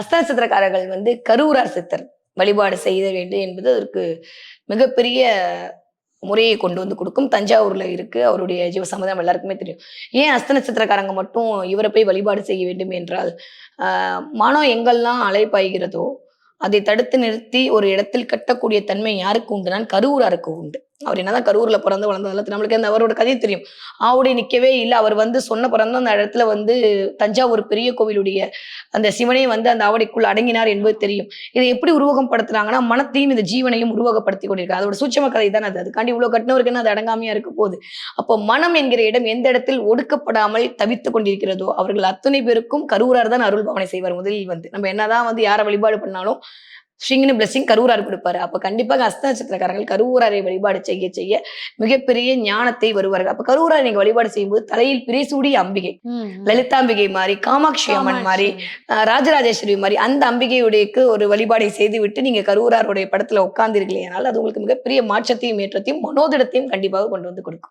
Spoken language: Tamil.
அஸ்த நட்சத்திரக்காரர்கள் வந்து கரூரார் சித்தர் வழிபாடு செய்ய வேண்டும் என்பது அதற்கு மிகப்பெரிய முறையை கொண்டு வந்து கொடுக்கும். தஞ்சாவூர்ல இருக்கு. அவருடைய ஜீவ சமுதாயம் எல்லாருக்குமே தெரியும். ஏன் அஸ்த நட்சத்திரக்காரங்க மட்டும் இவரை போய் வழிபாடு செய்ய வேண்டும் என்றால் மனம் எங்கெல்லாம் அலைப்பாய்கிறதோ அதை தடுத்து நிறுத்தி ஒரு இடத்தில் கட்டக்கூடிய தன்மை யாருக்கு உண்டுனால் கருவூராருக்கு உண்டு. அவர் என்னதான் கரூர்ல பிறந்து வளர்ந்ததால நம்மளுக்கு அந்த அவரோட கதை தெரியும். ஆவுடி நிக்கவே இல்லை. அவர் வந்து சொன்ன பிறந்த அந்த இடத்துல வந்து தஞ்சாவூர் பெரிய கோவிலுடைய அந்த சிவனே வந்து அந்த ஆவடிக்குள் அடங்கினார் என்பது தெரியும். இதை எப்படி உருவகம் படுத்துறாங்கன்னா மனத்தையும் இந்த ஜீவனையும் உருவகப்படுத்தி கொண்டிருக்கு. அதோட சூட்சம கதை தான் அது. அதுக்காண்டி இவ்வளவு கட்டினவருக்கு அது அடங்காமையா இருக்க போகுது? அப்போ மனம் என்கிற இடம் எந்த இடத்தில் ஒடுக்கப்படாமல் தவித்துக் கொண்டிருக்கிறதோ அவர்கள் அத்தனை பேருக்கும் கரூரார் தான் அருள் பாவனை செய்வார் முதலில் வந்து. நம்ம என்னதான் வந்து யாரை வழிபாடு பண்ணாலும் ஸ்ரீங்கினு பிளஸிங் கரூரார் கொடுப்பாரு. அப்ப கண்டிப்பாக அஸ்த நட்சத்திரக்காரர்கள் கரூராரை வழிபாடு செய்ய செய்ய மிகப்பெரிய ஞானத்தை வருவார்கள். அப்ப கரூராரை நீங்க வழிபாடு செய்யும்போது தலையில் பிரிசூடிய அம்பிகை. லலிதாம்பிகை மாதிரி காமாட்சி அம்மன் மாதிரி ராஜராஜேஸ்வரி மாதிரி அந்த அம்பிகையுடையக்கு ஒரு வழிபாடை செய்து விட்டு நீங்க கரூராருடைய படத்துல உட்கார்ந்தீர்களே ஆனால் அது உங்களுக்கு மிகப்பெரிய மாற்றத்தையும் ஏற்றத்தையும் மனோதிடத்தையும் கண்டிப்பாக கொண்டு வந்து கொடுக்கும்.